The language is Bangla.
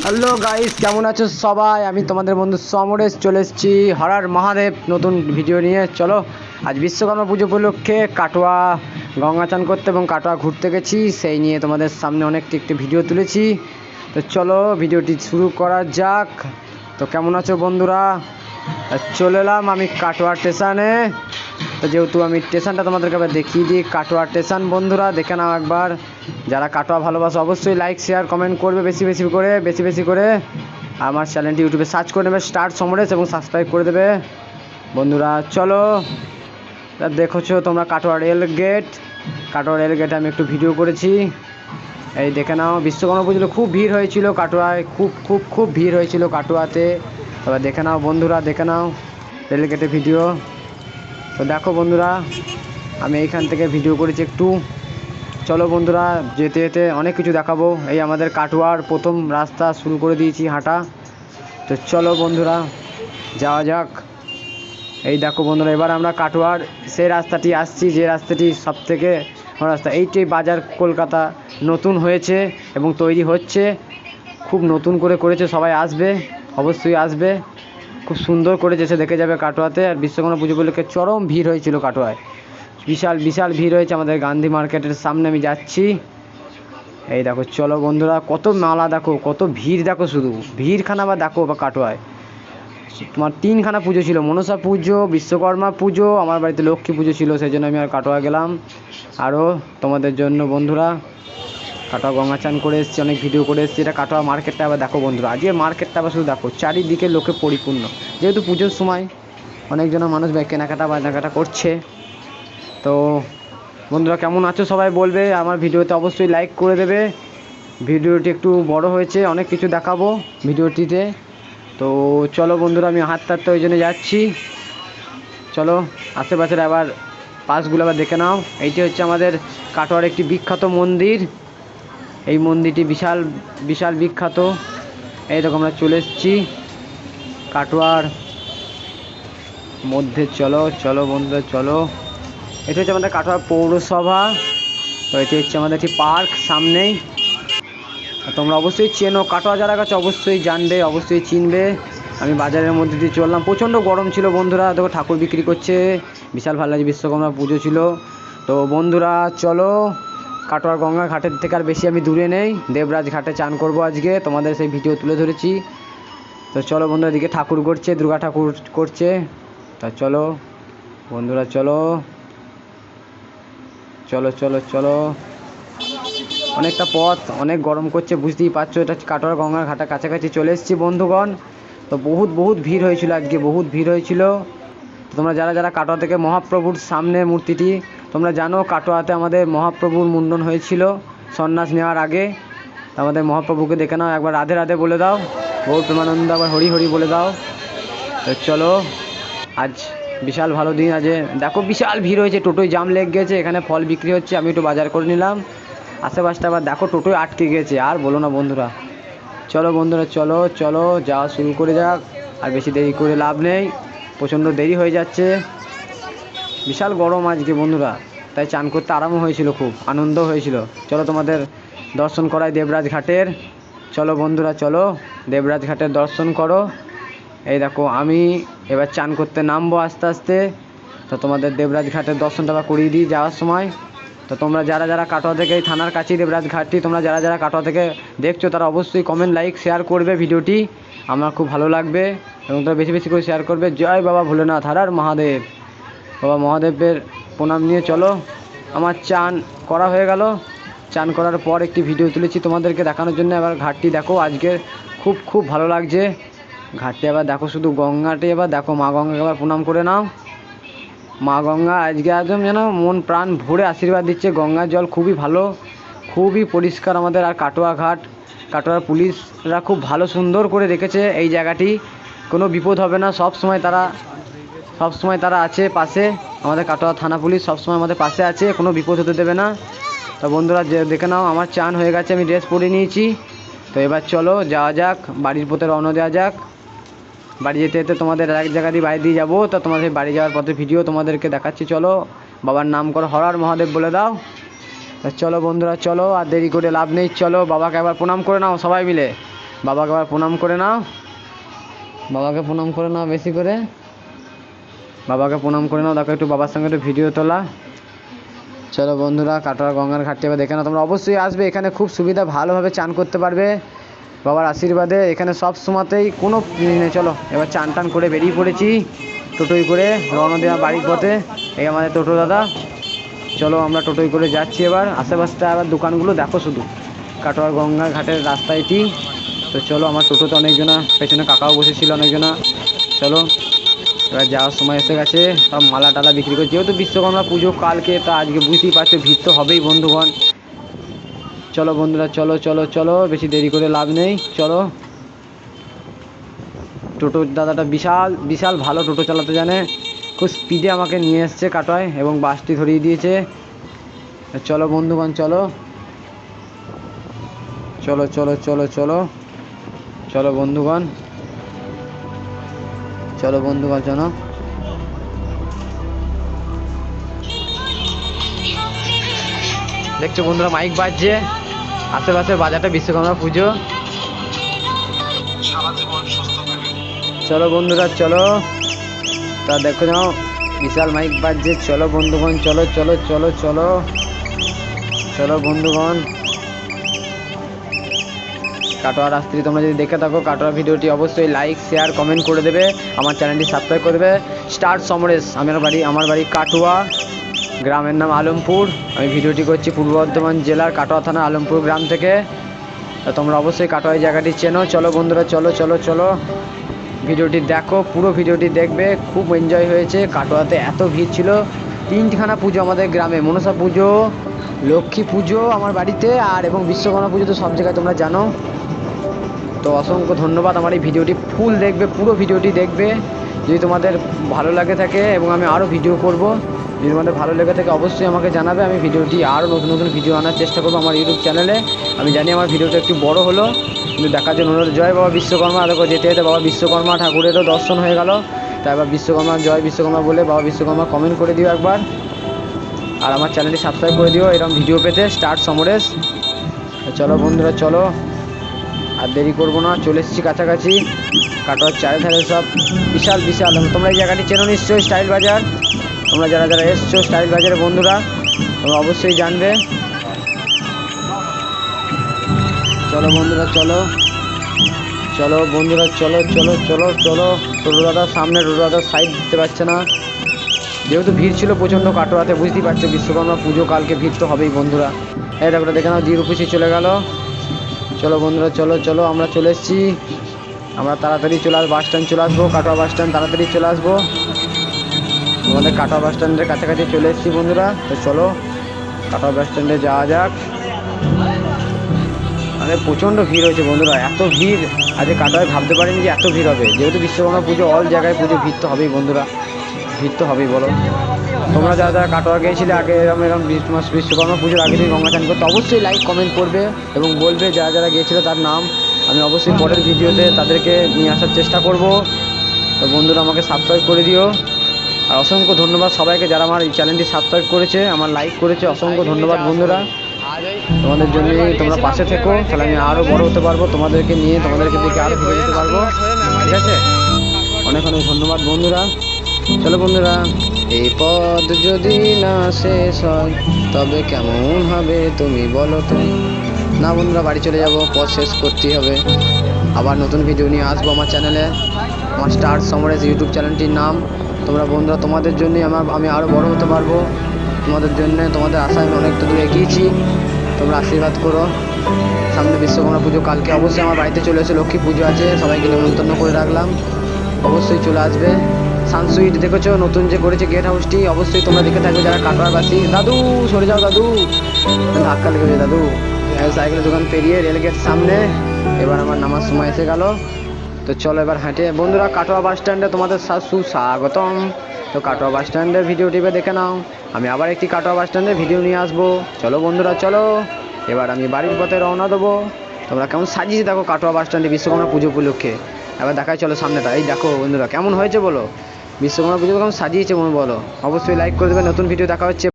হ্যালো গাইস কেমন আছো সবাই? আমি তোমাদের বন্ধু সমরেশ। চলে এসেছি হরার মহাদেব নতুন ভিডিও নিয়ে। চলো, আজ বিশ্বকর্মা পুজো উপলক্ষে কাটোয়া গঙ্গা চান করতে এবং কাটোয়া ঘুরতে গেছি। সেই নিয়ে তোমাদের সামনে অনেক একটি ভিডিও তুলেছি। তো চলো ভিডিওটি শুরু করা যাক। তো কেমন আছো বন্ধুরা? চলে এলাম আমি কাটোয়া স্টেশনে তো যেহেতু আমি স্টেশনটা তোমাদেরকে দেখিয়ে দিই, কাটোয়া স্টেশন বন্ধুরা, দেখে নাও একবার। যারা কাটোয়া ভালোবাসো, অবশ্যই লাইক শেয়ার কমেন্ট করবে বেশি বেশি করে, বেশি বেশি করে। আমার চ্যানেলটি ইউটিউবে সার্চ করে নেবে স্টার সমরেশ এবং সাবস্ক্রাইব করে দেবে। বন্ধুরা, চলো। দেখছ তোমরা Katwa rail gate Katwa rail গেটে আমি একটু ভিডিও করেছি। এই দেখে নাও, বিশ্বকর্মা পুজোতে খুব ভিড় হয়েছিল কাটোয়ায়, খুব খুব খুব ভিড় হয়েছিল কাটোয়াতে। এবার দেখে নাও বন্ধুরা, দেখে নাও রেল গেটে ভিডিও তো দেখো বন্ধুরা, আমি এইখান থেকে ভিডিও করেছি একটু। চলো বন্ধুরা, যেতে যেতে অনেক কিছু দেখাবো। এই আমাদের কাটোয়ার প্রথম রাস্তা শুরু করে দিয়েছি হাঁটা। তো চলো বন্ধুরা, যাওয়া যাক। এই দেখো বন্ধুরা, এবার আমরা কাটোয়ার সেই রাস্তাটি আসছি, যে রাস্তাটি সব থেকে রাস্তা। এইটি বাজার কলকাতা নতুন হয়েছে এবং তৈরি হচ্ছে। খুব নতুন করে করেছে, সবাই আসবে, অবশ্যই আসবে। খুব সুন্দর করেছে সে দেখে যাবে কাটোয়াতে। আর বিশ্বকর্মা পুজো উপলক্ষে চরম ভিড় হয়েছিল কাটোয়ায়। বিশাল বিশাল ভিড় হয়েছে আমাদের গান্ধী মার্কেটের সামনে, আমি যাচ্ছি। এই দেখো, চলো বন্ধুরা, কত মালা দেখো, কত ভিড় দেখো শুধু। ভিড়খানা বা দেখো বা কাটোয়ায়। তোমার তিনখানা পুজো ছিল, মনসা পুজো, বিশ্বকর্মা পুজো, আমার বাড়িতে লক্ষ্মী পুজো ছিল সেই জন্য আমি আর কাটোয়া গেলাম। আরও তোমাদের জন্য বন্ধুরা, কাটোয়া গঙ্গা চান করে এসেছি, অনেক ভিডিও করে এসেছি। এটা কাটোয়া মার্কেটটা আবার দেখো বন্ধুরা, আজকে মার্কেটটা আবার শুধু দেখো, চারিদিকে লোকে পরিপূর্ণ। যেহেতু পুজোর সময় অনেকজন মানুষ কেনাকাটা বা কেনাকাটা করছে তো বন্ধুরা, কেমন আছো? সবাই বলবে। আমার ভিডিওতে অবশ্যই লাইক করে দেবে। ভিডিওটি একটু বড় হয়েছে, অনেক কিছু দেখাবো ভিডিওটিতে। তো চলো বন্ধুরা, আমি হাত টাতে ওই জন্য যাচ্ছি। চলো, আশেপাশের আবার পাশগুলো আবার দেখে নাও। এইটি হচ্ছে আমাদের কাটোয়ার একটি বিখ্যাত মন্দির। এই মন্দিরটি বিশাল বিশাল বিখ্যাত। এই দেখো, আমরা চলে এসেছি কাটোয়ার মধ্যে। চলো চলো বন্ধুরা, চলো। এটা হচ্ছে আমাদের কাটোয়া পৌরসভা। তো এটি হচ্ছে আমাদের একটি পার্ক সামনেই। তোমরা অবশ্যই চেনো, কাটোয়া যারা কাছে অবশ্যই জানবে, অবশ্যই চিনবে। আমি বাজারের মধ্যে দিয়ে চললাম। প্রচণ্ড গরম ছিল বন্ধুরা। দেখো ঠাকুর বিক্রি করছে। বিশাল ভালো লাগছে বিশ্বকর্মা পুজো ছিল। তো বন্ধুরা, চলো কাটোয়ার গঙ্গা ঘাটের থেকে আর বেশি আমি দূরে নেই। দেবরাজ ঘাটে চান করব আজকে। তোমাদের সেই ভিডিও তুলে ধরেছি। তো চলো বন্ধুরা, এদিকে ঠাকুর করছে, দুর্গা ঠাকুর করছে। তা চলো, বন্ধুরা চলো। চলো চলো চলো। অনেকটা পথ, অনেক গরম করছে, বুঝতেই পারছ, এটা কাটোয়ার গঙ্গার ঘাটের কাছাকাছি চলে এসেছি, বন্ধুগণ। তো বহুত বহুত ভিড় হয়েছিল আজকে, বহুত ভিড় হয়েছিল। তোমরা যারা যারা কাটোয়া থেকে মহাপ্রভুর সামনে মূর্তিটি, তোমরা জানো কাটোয়াতে আমাদের মহাপ্রভুর মুন্ডন হয়েছিল সন্ন্যাস নেওয়ার আগে। আমাদের মহাপ্রভুকে দেখে নাও, একবার রাধে রাধে বলে দাও। বহু প্রেমানন্দ আবার হরি হরি বলে দাও। তো চলো, আজ বিশাল ভালো দিন আছে। দেখো, বিশাল ভিড় হয়েছে, টোটোয় জাম লেগে গেছে, এখানে ফল বিক্রি হচ্ছে, আমি একটু বাজার করে নিলাম। আশেপাশটা আবার দেখো, টোটোয় আটকে গেছে, আর বলো না বন্ধুরা। চলো বন্ধুরা, চলো চলো, যাওয়া শুরু করে যাক, আর বেশি দেরি করে লাভ নেই, প্রচণ্ড দেরি হয়ে যাচ্ছে। বিশাল গরম আজকে বন্ধুরা, তাই চান করতে আরামও হয়েছিল খুব, আনন্দ হয়েছিল। চলো তোমাদের দর্শন করায় দেবরাজ ঘাটের। চলো বন্ধুরা, চলো, দেবরাজ ঘাটের দর্শন করো। এই দেখো, আমি এবার চান করতে নামবো আস্তে আস্তে। তো তোমাদের দেবরাজ ঘাটের দর্শনটা আবার করিয়ে দিই যাওয়ার সময়। তো তোমরা যারা যারা কাটোয়া থেকে এই থানার কাছেই দেবরাজ ঘাটটি তোমরা যারা যারা কাটোয়া থেকে দেখছ, তারা অবশ্যই কমেন্ট লাইক শেয়ার করবে ভিডিওটি। আমার খুব ভালো লাগবে এবং তারা বেশি বেশি করে শেয়ার করবে। জয় বাবা ভোলেনাথ, হারার মহাদেব। বাবা মহাদেবের প্রণাম নিয়ে চলো। আমার চান করা হয়ে গেল। চান করার পর একটি ভিডিও তুলেছি তোমাদেরকে দেখানোর জন্য। এবার ঘাটটি দেখো, আজকে খুব খুব ভালো লাগছে। ঘাটটি আবার দেখো শুধু গঙ্গাটি, এবার দেখো মা গঙ্গাকে আবার প্রণাম করে নাও। মা গঙ্গা আজকে একদম যেন মন প্রাণ ভরে আশীর্বাদ দিচ্ছে। গঙ্গার জল খুবই ভালো, খুবই পরিষ্কার আমাদের আর কাটোয়া ঘাট। কাটোয়ার পুলিশরা খুব ভালো সুন্দর করে রেখেছে এই জায়গাটি। কোনো বিপদ হবে না, সব সময় তারা, সব সময় তারা আছে পাশে। আমাদের কাটোয়া থানা পুলিশ সব সময় আমাদের পাশে আছে, কোনো বিপদ হতে দেবে না। তো বন্ধুরা, যে দেখে নাও, আমার চান হয়ে গেছে, আমি ড্রেস পরে নিয়েছি। তো এবার চলো, যাওয়া যাক, বাড়ির পথে রওনা দেওয়া যাক। বাড়ি যেতে যেতে তোমাদের এক জায়গা দিয়ে বাড়ি দিয়ে যাব। তো তোমাদের বাড়ি যাওয়ার পথে ভিডিও তোমাদেরকে দেখাচ্ছি, চলো। বাবার নাম করো হরার মহাদেব বলে দাও। চলো বন্ধুরা, চলো, আর দেরি করে লাভ নেই, চলো, বাবাকে একবার প্রণাম করে নাও সবাই মিলে। বাবাকে আবার প্রণাম করে নাও। বাবাকে প্রণাম করে নাও বেশি করে। বাবাকে প্রণাম করে নাও, দেখো একটু বাবার সঙ্গে একটু ভিডিও তোলা। চলো বন্ধুরা কাটোয়া গঙ্গার ঘাটটি এবার দেখে নাও, তোমরা অবশ্যই আসবে, এখানে খুব সুবিধা, ভালোভাবে চান করতে পারবে। বাবার আশীর্বাদে এখানে সব সময়তেই কোনো চলো, এবার চান টান করে বেরিয়ে পড়েছি। টোটোই করে রওনা দেওয়া বাড়ির পথে। এই আমাদের টোটো দাদা। চলো, আমরা টোটোই করে যাচ্ছি এবার। আশেপাশটা আবার দোকানগুলো দেখো শুধু। কাটোয়ার গঙ্গা ঘাটের রাস্তা এটি। তো চলো, আমার টোটোতে অনেকজনা, পেছনে কাকাও বসেছিল অনেকজনা। চলো, এবার যাওয়ার সময় এসে গেছে। সব মালা টালা বিক্রি করছে যেহেতু বিশ্বকর্মা পুজো কালকে, তা আজকে বুঝতেই পারছ, ভিড় তো হবেই বন্ধুগণ। চলো বন্ধুরা, চলো চলো চলো, বেশি দেরি করে লাভ নেই, চলো। টোটো দাদাটা বিশাল বিশাল ভালো টোটো চালাতে জানে। খুব স্পিডে আমাকে নিয়ে এসছে কাটোয় এবং বাসটি ধরিয়ে দিয়েছে। চলো বন্ধুগণ, চলো। চলো চলো চলো চলো। চলো বন্ধুগণ। চলো বন্ধুগণ, চলো। দেখছ বন্ধুরা মাইক বাজছে। আশেপাশে বাজারটা বিশ্বকর্মা পুজো। চলো বন্ধুরা, চলো। তা দেখো নাও, বিশাল মাইক বাজছে। চলো বন্ধুগণ, চলো চলো চলো চলো। চলো বন্ধুগণ। কাটোয়া রাস্ত্রী তোমরা যদি দেখে থাকো কাটোয়া ভিডিওটি, অবশ্যই লাইক শেয়ার কমেন্ট করে দেবে। আমার চ্যানেলটি সাবস্ক্রাইব করবে স্টার সমরেশ, আমার বাড়ি আমার বাড়ি কাটোয়া। গ্রামের নাম আলমপুর। আমি ভিডিওটি করছি পূর্ব বর্ধমান জেলার কাটোয়া থানা আলমপুর গ্রাম থেকে। তোমরা অবশ্যই কাটোয়া জায়গাটি চেনো। চলো বন্ধুরা, চলো চলো চলো। ভিডিওটি দেখো, পুরো ভিডিওটি দেখবে। খুব এনজয় হয়েছে। কাটোয়াতে এত ভিড় ছিল। তিনখানা পুজো আমাদের গ্রামে। মনসা পুজো, লক্ষ্মী পুজো আমার বাড়িতে আর এবং বিশ্বকর্মা পুজো তো সব জায়গায় তোমরা জানো। তো অসংখ্য ধন্যবাদ। আমার এই ভিডিওটি ফুল দেখবে, পুরো ভিডিওটি দেখবে। যদি তোমাদের ভালো লাগে থাকে এবং আমি আরও ভিডিও করব যদি তোমাদের ভালো লেগে থাকে অবশ্যই আমাকে জানাবে। আমি ভিডিওটি আরও নতুন নতুন ভিডিও আনার চেষ্টা করব আমার ইউটিউব চ্যানেলে আমি জানি আমার ভিডিওটা একটু বড় হলো, কিন্তু দেখার জন্য জয় বাবা বিশ্বকর্মা। দেখো, যেতে যেতে বাবা বিশ্বকর্মা ঠাকুরেরও দর্শন হয়ে গেল। তাই এবার বিশ্বকর্মা, জয় বিশ্বকর্মা বলে বাবা বিশ্বকর্মা কমেন্ট করে দিও একবার। আর আমার চ্যানেলটি সাবস্ক্রাইব করে দিও, এরকম ভিডিও পেতে। স্টার্ট সমরেশ। চলো বন্ধুরা, চলো। আর দেরি করব না, চলে এসেছি কাছাকাছি। কাটোয়ার চারিধারে সব বিশাল বিশাল। তোমরা এই জায়গাটি চেনো নিশ্চয়ই, স্টাইল বাজার। তোমরা যারা যারা এসছো, স্টাইল বাজারে বন্ধুরা, তোমরা অবশ্যই জানবে। চলো বন্ধুরা, চলো। চলো বন্ধুরা, চলো চলো চলো চলো। টোটো দাদার সামনে টোটো দাদার সাইড দিতে পারছে না। যেহেতু ভিড় ছিল প্রচণ্ড কাটোয়াতে, বুঝতেই পারছ, বিশ্বকর্মা পুজো কালকে ভিড় তো হবেই বন্ধুরা। এই দেখো দেখে নাও জিরো পিসি চলে গেল। চলো বন্ধুরা, চলো চলো, আমরা চলে এসেছি। আমরা তাড়াতাড়ি চলে আসব বাস স্ট্যান্ড চলে আসব, কাটোয়া বাস স্ট্যান্ড তাড়াতাড়ি চলে আসব। আমাদের কাটোয়া বাস স্ট্যান্ডের কাছাকাছি চলে এসেছি বন্ধুরা। তো চলো কাটোয়া বাস স্ট্যান্ডে যাওয়া যাক। মানে প্রচণ্ড ভিড় হয়েছে বন্ধুরা, এত ভিড়। আজকে কাটোয়ায় ভাবতে পারিনি যে এত ভিড় হবে। যেহেতু বিশ্বকর্মা পুজো অল জায়গায় পুজো, ভিড় তো হবেই বন্ধুরা। ভিড় তো হবেই, বলো। তোমরা যারা যারা কাটোয়া গিয়েছিলে, আগে এরকম এরকম মাস বিশ্বকর্মা পুজোর আগে দিন গঙ্গা চান করতে অবশ্যই লাইক কমেন্ট করবে এবং বলবে যারা যারা গিয়েছিল তার নাম। আমি অবশ্যই পরের ভিডিওতে তাদেরকে নিয়ে আসার চেষ্টা করব। তো বন্ধুরা, আমাকে সাবস্ক্রাইব করে দিও। আর অসংখ্য ধন্যবাদ সবাইকে যারা আমার এই চ্যানেলটি সাবস্ক্রাইব করেছে, আমার লাইক করেছে, অসংখ্য ধন্যবাদ বন্ধুরা। তোমাদের জন্য তোমরা পাশে থেকো, তাহলে আমি আরও বড় হতে পারব, তোমাদেরকে নিয়ে তোমাদেরকে দেখে আরও ভিডিও যেতে পারব। ঠিক আছে? অনেক অনেক ধন্যবাদ বন্ধুরা। চলো বন্ধুরা। এই পদ যদি না শেষ হয়, তবে কেমন হবে তুমি বলো তো। না বন্ধুরা, বাড়ি চলে যাব পথ শেষ করতেই হবে। আবার নতুন ভিডিও নিয়ে আসব আমার চ্যানেলে আমার স্টার সমরেশ ইউটিউব চ্যানেলটির নাম। তোমরা বন্ধুরা, তোমাদের জন্যই আমার আমি আরও বড় হতে পারব। তোমাদের জন্য তোমাদের আশায় আমি অনেকটা দূর এগিয়েছি। তোমরা আশীর্বাদ করো। সামনে বিশ্বকর্মা পুজো কালকে অবশ্যই আমার বাড়িতে চলে এসে, লক্ষ্মী পুজো আছে, সবাইকে নিমন্ত্রণ করে রাখলাম। অবশ্যই চলে আসবে। সানসুইট দেখেছ, নতুন যে করেছে গেট হাউসটি অবশ্যই তোমরা দেখে থাকবে যারা কাটোয়ারবাসী দাদু, সরে যাও দাদু। ধাক্কা লেগেছে দাদু। সাইকেলের দোকান পেরিয়ে রেল গেট সামনে, এবার আমার নামার সময় এসে গেল। তো চলো এবার হাঁটে। বন্ধুরা, কাটোয়া বাস স্ট্যান্ডে তোমাদের সুস্বাগতম। তো কাটোয়া বাস স্ট্যান্ডের ভিডিও টিপে দেখে নাও। আমি আবার একটি কাটোয়া বাস স্ট্যান্ডের ভিডিও নিয়ে আসব। চলো বন্ধুরা, চলো। এবার আমি বাড়ির পথে রওনা দেবো। তোমরা কেমন সাজিয়েছে দেখো কাটোয়া বাস স্ট্যান্ডে বিশ্বকর্মা পুজো উপলক্ষে। এবার দেখাই, চলো সামনেটা। এই দেখো বন্ধুরা, কেমন হয়েছে বলো? বিশ্বকর্মা পুজো কেমন সাজিয়েছে মনে বলো? অবশ্যই লাইক করে দেবে। নতুন ভিডিও দেখা হচ্ছে।